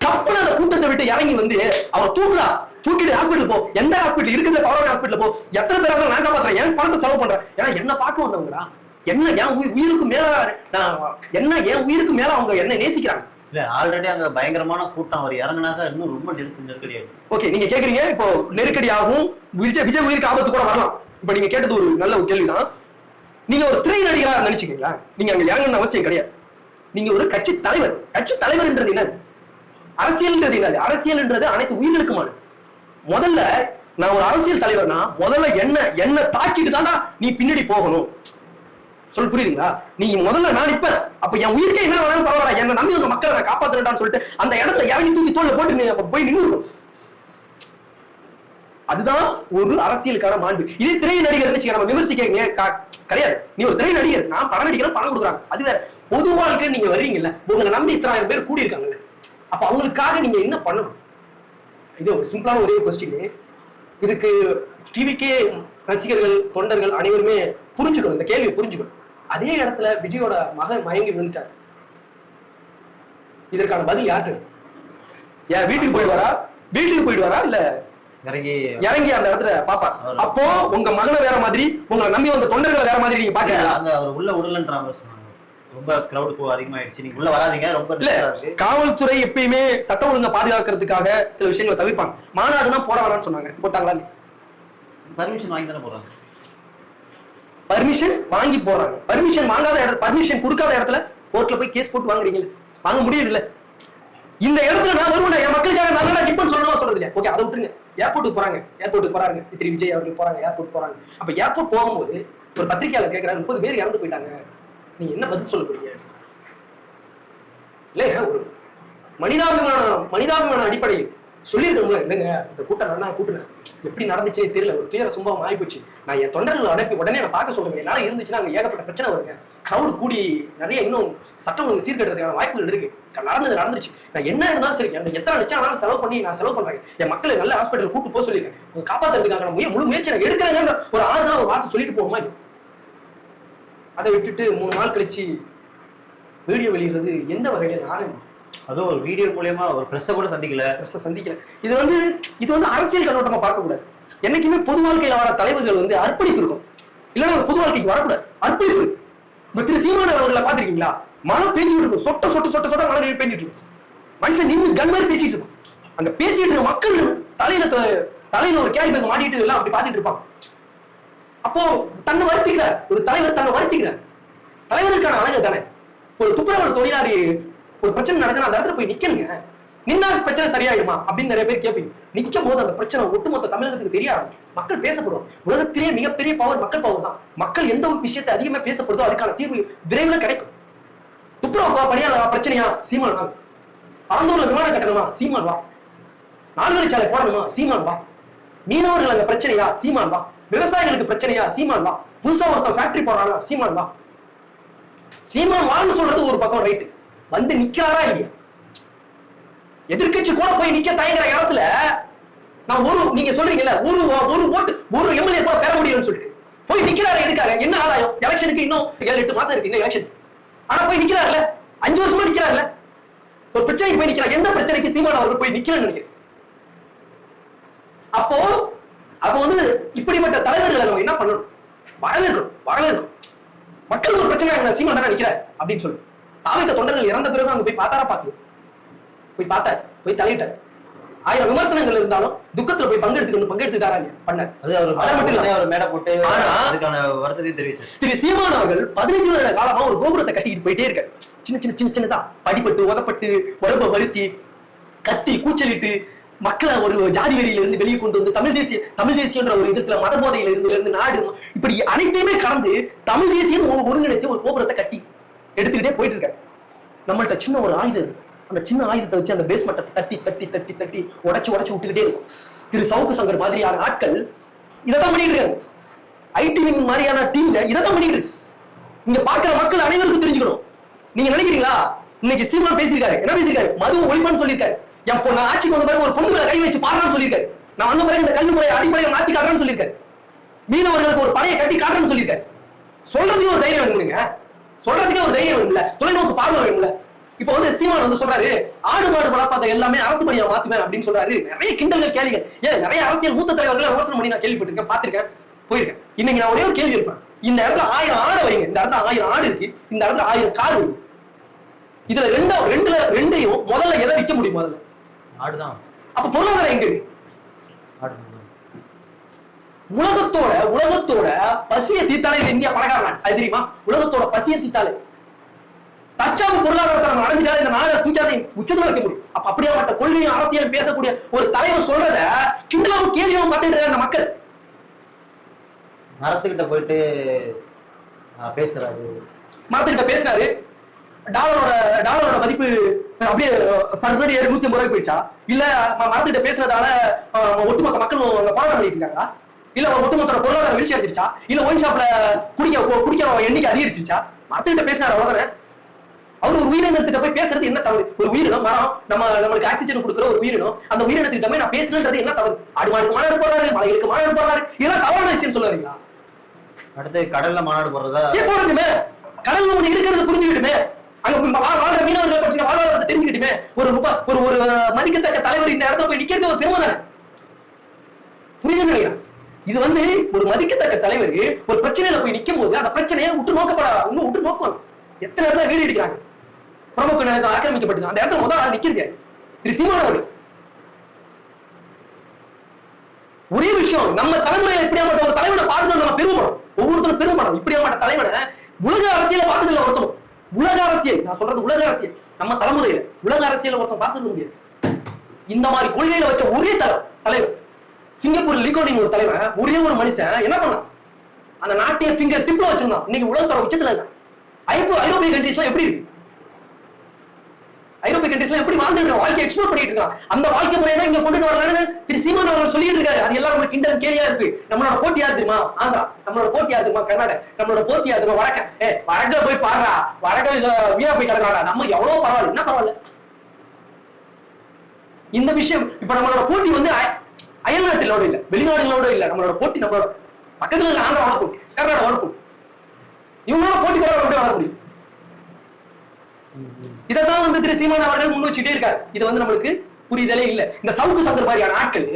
கப்பல அந்த கூட்டத்தை விட்டு இறங்கி வந்து அவன் தூக்குடா தூக்கிட்டு ஹாஸ்பிட்டல் போ. எந்த ஹாஸ்பிட்டல் இருக்குது பவர் ஹாஸ்பிட்டல் போ. எத்தனை பேர் நான் காப்பாத்துறேன். என் பணத்தை செலவு பண்றேன். ஏன்னா என்ன பார்க்க வந்தவங்களா என்ன என் உயி- உயிருக்கு மேல நான் என்ன என் உயிருக்கு மேல அவங்க என்ன நேசிக்கிறாங்க? இல்ல ஆல்ரெடி அங்க பயங்கரமான கூட்டம். அவர் இறங்குனாக்கா இன்னும் ரொம்ப நெரிசல் நெருக்கடி ஓகே நீங்க கேக்குறீங்க இப்போ நெருக்கடி ஆகும் விஜய் விஜய் உயிருக்கு ஆபத்து கூட வரலாம். இப்போ நீங்க கேட்டது ஒரு நல்ல ஒரு கேள்விதான். நீங்க ஒரு திரை நடிகரா நினைச்சுக்கீங்களா நீங்க அங்க இறங்கணும்னு அவசியம் கிடையாது. நீங்க ஒரு கட்சி தலைவர். கட்சி தலைவர்ன்றது என்ன அரசியல்ன்றது என்னது? அரசியல்ன்றது அனைத்து உயிர்களுக்குமானது. முதல்ல நான் ஒரு அரசியல் தலைவர்னா முதல்ல என்ன என்ன தாக்கிட்டு தாண்டா நீ பின்னாடி போகணும். சொல் புரியுதுங்களா? நீ முதல்ல நான் நிப்பேன் அப்ப என் உயிருக்கே என்ன வேணாலும் பரவாயில்ல. என்ன நம்பி உங்க மக்களை நான் காப்பாத்துறேன்டான்னு சொல்லிட்டு அந்த இடத்துல இறங்கி தூக்கி தோல்ல போட்டு நீ அப்ப போய் நின்று அதுதான் ஒரு அரசியலுக்கான மாண்பு. இதே திரை நடிகர் வச்சுக்க நம்ம விமர்சிக்க கிடையாது. நீ ஒரு திரை நடிகர் நான் படம் நடிக்கிறேன் பணம் கொடுக்குறாங்க. அது வேற. பொது வாழ்க்கை நீங்க வர்றீங்கல்ல உங்களை நம்பி இத்தனாயிரம் பேர் கூடி இருக்காங்கல்ல அப்ப அவங்களுக்காக நீங்க என்ன பண்ணணும்? இது ஒரு சிம்பிளான ஒரே கொஸ்டின் இதுக்கு டிவிக்கே ரசிகர்கள் தொண்டர்கள் அனைவருமே புரிஞ்சுக்கணும். இந்த கேள்வியை புரிஞ்சுக்கணும். அதே இடத்துல விஜயோட மகன் மயங்கி விழுந்துட்டார். இதற்கான பதில் இருக்கு? ஏன் வீட்டுக்கு போயிடுவாரா? வீட்டுக்கு போயிடுவாரா? இல்ல இறங்கி இறங்கி அந்த இடத்துல பாப்பார் அப்போ உங்க மகனை வேற மாதிரி உங்களை நம்பி வந்த தொண்டர்களை வேற மாதிரி நீங்க பாக்கீங்களா அங்க அவர் உள்ள சொன்னாங்க. ரொம்ப கிரௌட் போ அதிகமாயிடுச்சு. நீங்க உள்ள வராதீங்க ரொம்ப இல்ல காவல்துறை எப்பயுமே சட்ட ஒழுங்கை பாதுகாக்கிறதுக்காக சில விஷயங்களை தவிர்ப்பாங்க. மாநாடு தான் போட வேணாம்னு சொன்னாங்க. போட்டாங்களா பர்மிஷன் வாங்கி தானே போறாங்க பர்மிஷன் வாங்கி போறாங்க பர்மிஷன் வாங்காத இடத்துல பர்மிஷன் கொடுக்காத இடத்துல கோர்ட்ல போய் கேஸ் போட்டு வாங்குறீங்களே வாங்க முடியுது இல்ல இந்த இடத்துல நான் வருவேன் என் மக்களுக்காக நல்லா டிப்பன் சொல்லணுமா சொல்றது இல்லையா ஓகே அதை விட்டுருங்க. ஏர்போர்ட்டுக்கு போறாங்க. ஏர்போர்ட்டுக்கு போறாங்க. திரு விஜய் அவர்கள் போறாங்க ஏர்போர்ட் போறாங்க. அப்ப ஏர்போர்ட் போகும்போது ஒரு பத்திரிகையாளர் கேட்கிறாரு முப்பது பேர் இறந்து போயிட்டாங்க. நீங்க என்ன பதில் சொல்ல போறீங்க? இல்லையா ஒரு மனிதாபிமான மனிதாபிமான அடிப்படையில் சொல்லியிருக்கோம்ல என்னங்க இந்த கூட்டம் நான் தான் கூட்டினேன். எப்படி நடந்துச்சே தெரியல ஒரு துயர சும்பவம் ஆயிப்போச்சு. நான் என் தொண்டர்களை அனுப்பி உடனே நான் பார்க்க சொல்றேன் என்னால இருந்துச்சுன்னா அங்கே ஏகப்பட்ட பிரச்சனை வருங்க. க்ரௌடு கூடி நிறைய இன்னும் சட்டம் ஒழுங்கு சீர்கட்டுறதுக்கான வாய்ப்புகள் இருக்கு. நடந்தது நடந்துச்சு நான் என்ன இருந்தாலும் சரி எனக்கு எத்தனை லட்சம் ஆனாலும் செலவு பண்ணி நான் செலவு பண்றேன் என் மக்களை நல்ல ஹாஸ்பிட்டல் கூட்டு போக சொல்லியிருக்கேன். உங்க காப்பாத்துறதுக்காக நான் முய- முழு முயற்சி நான் எடுக்கிறேங்கிற ஒரு ஆறு ஒரு வார்த்தை சொல்லிட்டு போகுமா அதை விட்டுட்டு மூணு நாள் கழிச்சு வீடியோ வெளியிடுறது எந்த வகையில நாகமா அதுவும் ஒரு வீடியோ மூலியமா ஒரு பிரஸ்ஸை கூட சந்திக்கல. பிரச்சனை சந்திக்கல. இது வந்து இது வந்து அரசியல் கண்ணோட்டமா பார்க்க கூடாது என்னைக்குமே பொது வாழ்க்கையில வர தலைவர்கள் வந்து அர்ப்பணிப்பு இருக்கும். இல்லைன்னா ஒரு பொது வாழ்க்கைக்கு வரக்கூடாது. அர்ப்பணிப்பு. இப்ப திரு சீமான அவர்களை பாத்திருக்கீங்களா மழை பேஞ்சிட்டு இருக்கும். சொட்ட சொட்ட சொட்ட சொட்ட மழை பேஞ்சிட்டு இருக்கும். மனுஷன் நின்று கன் மாதிரி பேசிட்டு இருக்கும். அங்க பேசிட்டு இருக்க மக்கள் தலையில தலையில ஒரு கேரி பேக் மாட்டிட்டு எல்லாம் அப்படி பாத்துட்டு இருப்பாங்க. அப்போ தன்னை வருத்திக்கிறார். ஒரு தலைவர் தன்னை வருத்திக்கிறார். தலைவருக்கான அழகு தானே. ஒரு துப்புரவு தொழிலாளி ஒரு பிரச்சனை நடக்குது அந்த இடத்துல போய் நிக்கணுங்க. நின்னா பிரச்சனை சரியாயிடுமா? அப்படின்னு நிறைய பேர் கேட்பீங்க. நிக்கும் போது அந்த பிரச்சனை ஒட்டுமொத்த தமிழகத்துக்கு தெரிய ஆரம்பிக்கும். மக்கள் பேசப்படும். உலகத்திலேயே மிகப்பெரிய பவர் மக்கள் பவர் தான். மக்கள் எந்த ஒரு விஷயத்தை அதிகமா பேசப்படுதோ அதுக்கான தீர்வு விரைவில் கிடைக்கும். துப்புரவா பணியாளரா பிரச்சனையா? சீமான் வா ஆந்தூர்ல விமானம் கட்டணுமா? சீமான் வா. நால்வழி சாலை போடணுமா? சீமான் வா. மீனவர்கள் அந்த பிரச்சனையா? சீமான் வா. விவசாயிகளுக்கு பிரச்சனையா? சீமான் வா. புதுசா ஒருத்தன் ஃபேக்டரி போறானா? சீமான் வா. சீமான் வான்னு சொல்றது ஒரு பக்கம் ரைட்டு வந்து நிக்கிறாரா இல்லையா? எதிர்க்கட்சி கூட போய் நிக்க தயங்குற இடத்துல நான் ஒரு நீங்க சொல்றீங்கல்ல ஒரு ஒரு ஓட்டு ஒரு எம்எல்ஏ கூட பெற முடியும்னு சொல்லிட்டு. போய் நிக்கிறாரு எதுக்காக? என்ன ஆதாயம்? எலெக்ஷனுக்கு இன்னும் ஏழு எட்டு மாசம் இருக்கு இன்னும் எலெக்ஷன். ஆனா போய் நிக்கிறாருல? அஞ்சு வருஷமா நிக்கிறாருல? ஒரு பிரச்சனைக்கு போய் நிக்கிறார். எந்த பிரச்சனைக்கு சீமான அவர்கள் போய் நிக்கலன்னு நினைக்கிறேன் அப்போ அப்போ வந்து இப்படிப்பட்ட தலைவர்களை நம்ம என்ன பண்ணணும்? வரவேற்கணும் வரவேற்கணும். மக்களுக்கு ஒரு பிரச்சனை சீமான தானே நிக்கிறார் அப்படின்னு சொல்லி தாமிக்க தொண்டர்கள் இறந்த பிறகு அங்க போய் பார்த்தாரா பார்க்கல. போய் பார்த்தார். போய் தலையிட்டார் ஆயிரம் விமர்சனங்கள் இருந்தாலும் துக்கத்துல போய் பங்கெடுத்துக்கணும் பங்கெடுத்துட்டாரா இல்லையா? பண்ணார். அது அவர் மட்டும் இல்ல. அவர் மேடை போட்டு ஆனா- அதுக்கான வருத்தத்தையும் தெரிவித்தார். திரு சீமான் அவர்கள் பதினஞ்சு வருட காலமா ஒரு கோபுரத்தை கட்டிக்கிட்டு போயிட்டே இருக்காரு. சின்ன சின்ன சின்ன சின்னதா படிப்பட்டு உதப்பட்டு உடம்ப வருத்தி கத்தி கூச்சலிட்டு மக்களை ஒரு ஜாதி வெறியில இருந்து வெளியே கொண்டு வந்து தமிழ் தேசிய தமிழ் தேசியன்ற ஒரு இதுல மத போதையில இருந்து இருந்து நாடு இப்படி அனைத்தையுமே கடந்து தமிழ் தேசியம் ஒரு ஒருங்கிணைத்து ஒரு கோபுரத்தை கட்டி எடுத்துக்கிட்டே போயிட்டு இருக்கேன் நம்மள்ட்ட சின்ன ஒரு ஆயுதம் அந்த சின்ன ஆயுதத்தை வச்சு அந்த பேஸ்மெண்ட்டை தட்டி தட்டி தட்டி தட்டி உடச்சு உடச்சு விட்டுக்கிட்டே இருக்கும். திரு சவுக்கு சங்கர் மாதிரியான ஆட்கள் இதைத்தான் பண்ணிட்டு இருக்காங்க. ஐடி மாதிரியான டீம்ல இதைதான் பண்ணிட்டு இருக்கு. இங்க பாக்குற மக்கள் அனைவருக்கும் தெரிஞ்சுக்கணும். நீங்க நினைக்கிறீங்களா? இன்னைக்கு சீமான் பேசியிருக்காரு. என்ன பேசியிருக்காரு? மது ஒழிப்பான்னு சொல்லியிருக்காரு. என் பொண்ணு ஆட்சிக்கு வந்த பிறகு ஒரு பொண்ணு மேல கை வச்சு பாடுறான்னு சொல்லியிருக்காரு. நான் வந்த பிறகு இந்த கல்வி முறையை அடிப்படையை மாத்தி காட்டுறேன்னு சொல்லியிருக்காரு. மீனவர்களுக்கு ஒரு படையை கட்டி காட்டுறேன்னு சொல்லியிருக்காரு. சொல்றதுக்கே ஒரு தைரியம் வேணுங்க சொல்றதுக்கே ஒரு தைரியம் வேணும்ல தொலைநோக்கு பார்வை வேணும்ல இப்போ வந்து சீமான் வந்து சொல்றாரு ஆடு மாடு வளர்ப்பாத எல்லாமே அரசு பணியா மாத்துவேன் அப்படின்னு சொல்றாரு. நிறைய கிண்டல்கள் கேள்விகள் ஏன் நிறைய அரசியல் மூத்த தலைவர்கள் விமர்சனம் பண்ணி நான் கேள்விப்பட்டிருக்கேன் பார்த்திருக்கேன் போயிருக்கேன். இன்னைக்கு நான் ஒரே ஒரு கேள்வி இருப்பேன் இந்த இடத்துல ஆயிரம் ஆடை வைங்க. இந்த இடத்துல ஆயிரம் ஆடு இருக்கு. இந்த இடத்துல ஆயிரம் கார் வைங்க இதுல ரெண்டா ரெண்டுல ரெண்டையும் முதல்ல எதை விற்க முடியும் முதல்ல? ஆடுதான். அப்ப பொருளாதாரம் எங்க இருக்கு? உலகத்தோட உலகத்தோட பசிய தீத்தாலே இந்த இந்தியா பணக்கார அது தெரியுமா? உலகத்தோட பசிய தீத்தாலே தற்சார்பு பொருளாதாரத்தை நம்ம அடைஞ்சிட்டாலே இந்த நாடை தூக்காத உச்சத்துல வைக்க முடியும். அப்ப அப்படியாப்பட்ட கொள்கையும் அரசியல் பேசக்கூடிய ஒரு தலைவர் சொல்றத கிண்டலாவும் கேள்வியும் பார்த்துட்டு இருக்காங்க மக்கள். மரத்துக்கிட்ட போயிட்டு பேசுறாரு. மரத்துக்கிட்ட பேசினாரு டாலரோட டாலரோட மதிப்பு அப்படியே சர்வடி நூத்தி ஐம்பது ரூபாய்க்கு போயிடுச்சா? இல்ல மரத்துக்கிட்ட பேசுனதால அஹ், ஒட்டுமொத்த மக்களும் போராட்டம் பண்ணிட்டு இருக்காங்களா? இல்ல ஒட்டுமொத்த பொருளாதாரம் வீழ்ச்சி அடைஞ்சிருச்சா? இல்ல ஒயின் ஷாப்ல குடிக்க குடிக்கிற எண்ணிக்கை அதிகரிச்சிருச்சா? மரத்துக்கிட்ட பேசினாரு அவ்வளவுதானே அவர் ஒரு உயிரினத்திட்ட போய் பேசுறது என்ன தவறு? ஒரு உயிரினம் மரம் நம்ம நம்மளுக்கு ஆக்சிஜன் கொடுக்குற ஒரு உயிரினம் அந்த உயிரினத்திட்ட போய் நான் பேசுறேன்றது என்ன தவறு? ஆடு மாடுக்கு மாநாடு போறாரு மலைகளுக்கு மாநாடு போறாரு இதெல்லாம் தவறான விஷயம் சொல்லுறீங்களா அடுத்து கடல்ல மாநாடு போடுறதா? ஏன் போடணுமே கடல்ல ஒண்ணு இருக்கிறது புரிஞ்சுக்கிட்டுமே? அங்க வாழ்ற மீனவர்களை பற்றின வாழ்வாதாரத்தை தெரிஞ்சுக்கிட்டுமே? ஒரு ஒரு ஒரு மதிக்கத்தக்க தலைவர் இந்த இடத்துல போய் நிக்கிறது ஒரு பெருமை தானே? புரியுதுன்னு நினைக்கிறேன். இது வந்து ஒரு மதிக்கத்தக்க தலைவர் ஒரு பிரச்சனையில போய் நிக்கும் போது அந்த பிரச்சனையை உற்று நோக்கப்படாத இன்னும் உற்று நோக்கணும். எத்தனை இடத்துல வீடு அடிக்கிறாங்க பிரமுக நிலத்தை ஆக்கிரமிக்கப்பட்டது. அந்த இடத்துல முதல் ஆள் நிக்கிறது திரு சீமான் அவர்கள். ஒரே விஷயம் நம்ம தலைமுறையில இப்படியாப்பட்ட ஒரு தலைவனை பார்த்து நம்ம பெருமைப்படும் ஒவ்வொருத்தரும் பெருமைப்படும் இப்படியாப்பட்ட தலைவனை உலக அரசியல பார்த்ததுல ஒருத்தரும் உலக அரசியல் நான் சொல்றது உலக அரசியல். நம்ம தலைமுறையில உலக அரசியல ஒருத்தன் பார்த்துக்க முடியாது. இந்த மாதிரி கொள்கையில வச்ச ஒரே தலை தலைவர். சிங்கப்பூர் லீகோடிங் ஒரு தலைவன் ஒரே ஒரு மனுஷன் என்ன பண்ணான்? அந்த நாட்டைய ஃபிங்கர் திப்பில் வச்சிருந்தான். இன்னைக்கு உலகத்தோட உச்சத்துல இருக்கான். ஐப்போ ஐரோப்பிய கண்ட்ரீஸ்லாம் எப்படி இருக்கு? ஐரோப்பிய கண்ட்ரீஸ்லாம் எப்படி வாழ்ந்துட்டு இருக்கான்? வாழ்க்கை எக்ஸ்போர்ட் பண்ணிட்டு இருக்கான். அந்த வாழ்க்கை முறையை தான் இங்க கொண்டு வரலான்னு திரு சீமான் அவர்கள் சொல்லிட்டு இருக்காரு. அது எல்லாம் நம்மளுக்கு கிண்டல் கேலியா இருக்கு. நம்மளோட போட்டி யாரு தெரியுமா? ஆந்திரா. நம்மளோட போட்டி யாரு தெரியுமா? நம்மளோட போட்டி யாரு தெரியுமா? வடக்க. ஏ வடக்க போய் பாடுறா. வடக்க வீணா போய் கிடக்குறாடா நம்ம எவ்வளவு பரவாயில்ல. என்ன பரவாயில்ல? இந்த விஷயம் இப்ப நம்மளோட போட்டி வந்து அயல்நாட்டிலோட இல்ல. வெளிநாடுகளோட இல்ல. நம்மளோட போட்டி நம்மளோட பக்கத்துல இருக்க ஆந்திராவோட போட்டி கர்நாடகாவோட போட்டி. இவங்களோட போட்டி கூட எப்படி வர முடியும். இதைத்தான் வந்து திரு சீமான் அவர்கள் முன் வச்சுட்டே இருக்காரு. இது வந்து நம்மளுக்கு புரிதலே இல்ல. இந்த சவுக்கு சந்தர் மாதிரியான ஆட்கள்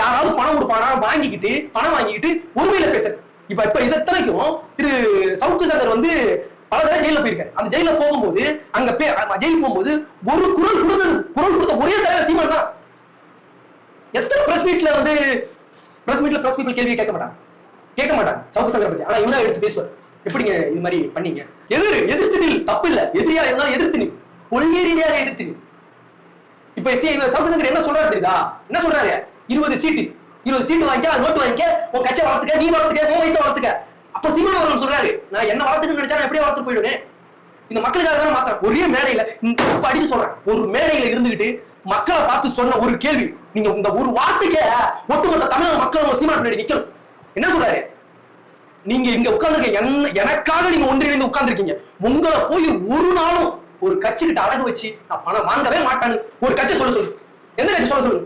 யாராவது பணம் கொடுப்பானா? வாங்கிக்கிட்டு பணம் வாங்கிக்கிட்டு ஒருமையில பேச இப்ப இப்ப இதத்தனைக்கும் திரு சவுக்கு சந்தர் வந்து பல தடவை ஜெயில போயிருக்காரு. அந்த ஜெயில போகும்போது அங்க ஜெயில் போகும்போது ஒரு குரல் கொடுத்தது குரல் கொடுத்த ஒரே தலைவர் சீமான் தான். எத்தனை பிரஸ் மீட்ல வந்து பிரஸ் மீட்ல பிரஸ் பீப்புள் கேள்வி கேட்க மாட்டாங்க. கேட்க மாட்டாங்க. சவுக்கு சங்கரை பத்தி ஆனா இவனா எடுத்து பேசுவார். எப்படிங்க இது மாதிரி பண்ணீங்க? எதிர் எதிர்த்து நில். தப்பு இல்ல. எதிரியா இருந்தாலும் எதிர்த்து நில். கொள்கை ரீதியாக எதிர்த்து நில். இப்ப இவர் சவுக்கு சங்கர் என்ன சொல்றாரு தெரியுதா? என்ன சொல்றாரு? இருபது சீட்டு இருபது சீட்டு வாங்கிக்க அது நோட்டு வாங்கிக்க உன் கட்சியை வளர்த்துக்க நீ வளர்த்துக்க உன் வயிற்ற வளர்த்துக்க. அப்ப சீமான் அவர்கள் சொல்றாரு நான் என்ன வளர்த்துக்கன்னு நினைச்சா எப்படியே வளர்த்து போயிடுவேன்? இந்த மக்களுக்காக தான் மாத்திரம் ஒரே மேடையில இந்த படிச்சு அடிச்சு சொல்றேன். ஒரு மேடையில இருந்துகிட்டு மக்களை பார்த்து சொன்ன ஒரு கேள்வி. நீங்க இந்த ஒரு வார்த்தைக்கே ஒட்டுமொத்த தமிழக மக்கள் சீமான் பின்னாடி நிக்கணும். என்ன சொல்றாரு? நீங்க இங்க உட்கார்ந்துருக்கீங்க என்ன எனக்காக நீங்க ஒன்றிணைந்து உட்கார்ந்துருக்கீங்க. உங்களை போய் ஒரு நாளும் ஒரு கட்சி கிட்ட அடகு வச்சு நான் பணம் வாங்கவே மாட்டான்னு ஒரு கட்சி சொல்ல சொல்லு. எந்த கட்சி சொல்ல சொல்லு?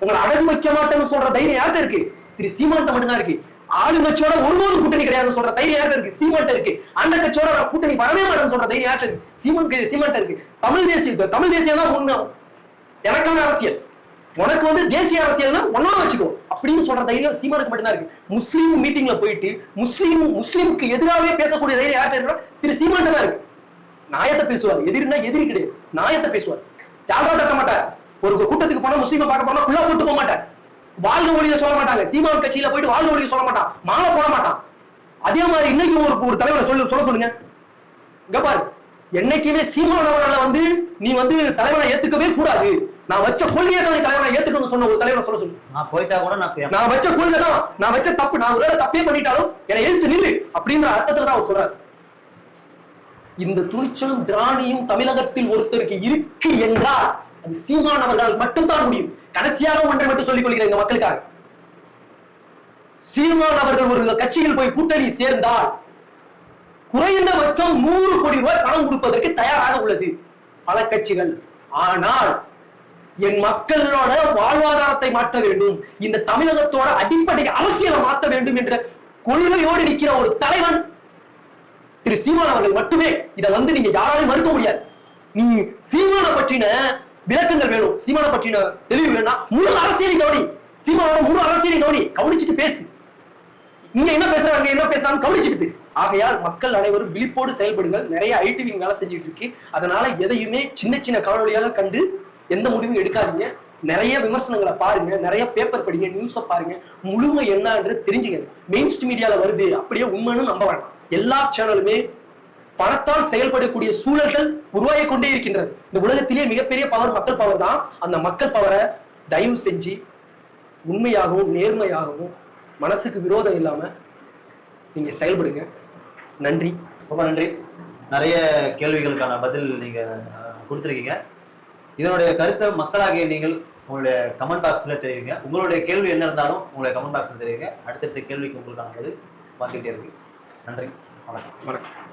உங்களை அடகு வைக்க மாட்டேன்னு சொல்ற தைரியம் யார்கிட்ட இருக்கு? திரு சீமான்ட்ட மட்டும்தான் இருக்கு. ஆளுங்கட்சியோட ஒருபோதும் கூட்டணி கிடையாதுன்னு சொல்ற தைரியம் யார்கிட்ட இருக்கு? சிமெண்ட் இருக்கு. அந்த கட்சியோட கூட்டணி வரவே மாட்டேன்னு சொல்ற தைரியம் யார்கிட்ட இருக்கு? சிமெண்ட் சிமெண்ட் இருக்கு. தமிழ் தேசிய தமிழ் தேசியம் தான் உண்மை. எனக்கான அரசியல். உனக்கு வந்து தேசிய அரசியல்னா ஒன்னோட வச்சுக்கோ. அப்படின்னு சொல்ற தைரியம் சீமானுக்கு மட்டும்தான் இருக்கு. முஸ்லீம் மீட்டிங்ல போயிட்டு முஸ்லீம் முஸ்லீமுக்கு எதிராகவே பேசக்கூடிய தைரியம் யார்கிட்ட இருக்கா திரு சீமான் தான் இருக்கு. நாயத்தை பேசுவார். எதிரினா எதிரி கிடையாது. நாயத்தை பேசுவார். ஜாதா தட்ட மாட்டார். ஒரு கூட்டத்துக்கு போனா முஸ்லீமை பார்க்க போனா குள்ள போட்டு போக மாட்டார். வாழ்க ஒளிய சொல்ல மாட்டாங்க. சீமான் கட்சியில போயிட்டு வாழ்க ஒளிய சொல்ல மாட்டான். மாலை போட மாட்டான். அதே மாதிரி இன்னைக்கு ஒரு ஒரு தலைவரை சொல்லு சொல்ல சொல்லுங்க. இங்க பாரு. என்னைக்குமே சீமான் அவர்களை வந்து நீ வந்து தலைவனை ஏத்துக்கவே கூடாது. நான் வச்ச கொள்கையை தான் தலைவனை ஏத்துக்கணும்னு சொன்ன ஒரு தலைவரை சொல்ல சொல்லு. நான் போயிட்டா கூட நான் நான் வச்ச கொள்கை தான். நான் வச்ச தப்பு நான் ஒருவேளை தப்பே பண்ணிட்டாலும் என்னை எழுத்து நில்லு அப்படின்ற அர்த்தத்துல தான் அவர் சொல்றாரு. இந்த துணிச்சலும் திராணியும் தமிழகத்தில் ஒருத்தருக்கு இருக்கு என்றால் அது சீமான் அவர்களால் மட்டும்தான் முடியும். கடைசியாக ஒன்றை மட்டும் சொல்லிக் கொள்கிறேன் இந்த மக்களுக்காக. சீமான் அவர்கள் ஒரு கட்சியில் போய் கூட்டணி சேர்ந்தால் குறைந்தபட்சம் நூறு கோடி ரூபாய் பணம் கொடுப்பதற்கு தயாராக உள்ளது. பல கட்சிகள். ஆனால் என் மக்களோட வாழ்வாதாரத்தை மாற்ற வேண்டும். இந்த தமிழகத்தோட அடிப்படை அரசியலை மாற்ற வேண்டும் என்ற கொள்கையோடு நிற்கிற ஒரு தலைவன் திரு சீமான் அவர்கள் மட்டுமே. இதை வந்து நீங்க யாராலையும் மறுக்க முடியாது. நீ சீமான பற்றின விளக்கங்கள் வேணும். சீமான பற்றின தெளிவு வேணும்னா முழு அரசியலை கவனி. சீமான முழு அரசியலை கவனி. கவனிச்சுட்டு பேசு. இங்க என்ன பேசுறாங்க என்ன பேசுறாங்க கவனிச்சுட்டு பேசு. ஆகையால் மக்கள் அனைவரும் விழிப்போடு செயல்படுங்கள். நிறைய ஐடிவிங் வேலை செஞ்சுட்டு இருக்கு. அதனால எதையுமே சின்ன சின்ன காணொலியாக கண்டு எந்த முடிவும் எடுக்காதீங்க. நிறைய விமர்சனங்களை பாருங்க. நிறைய பேப்பர் படிங்க நியூஸை பாருங்க. முழுமை என்னன்றது தெரிஞ்சுக்கங்க. மெயின் மீடியால வருது. அப்படியே உண்மைன்னு நம்ப வேண்டாம் எல்லா சேனலுமே பணத்தால் செயல்படக்கூடிய சூழல்கள் உருவாகி கொண்டே இருக்கின்றது. இந்த உலகத்திலேயே மிகப்பெரிய பவர் மக்கள் பவர் தான். அந்த மக்கள் பவரை தயவு செஞ்சு உண்மையாகவும் நேர்மையாகவும் மனசுக்கு விரோதம் இல்லாம நீங்க செயல்படுங்க. நன்றி. ரொம்ப நன்றி. நிறைய கேள்விகளுக்கான பதில் நீங்க கொடுத்திருக்கீங்க. இதனுடைய கருத்தை மக்களாகிய நீங்கள் உங்களுடைய கமெண்ட் பாக்ஸ்ல தெரிவிங்க. உங்களுடைய கேள்வி என்ன இருந்தாலும் உங்களுடைய கமெண்ட் பாக்ஸ்ல தெரிவிங்க. அடுத்தடுத்த கேள்விக்கு உங்களுக்கான பதில் பார்த்துக்கிட்டே இருக்கு நன்றி. வணக்கம். வணக்கம்.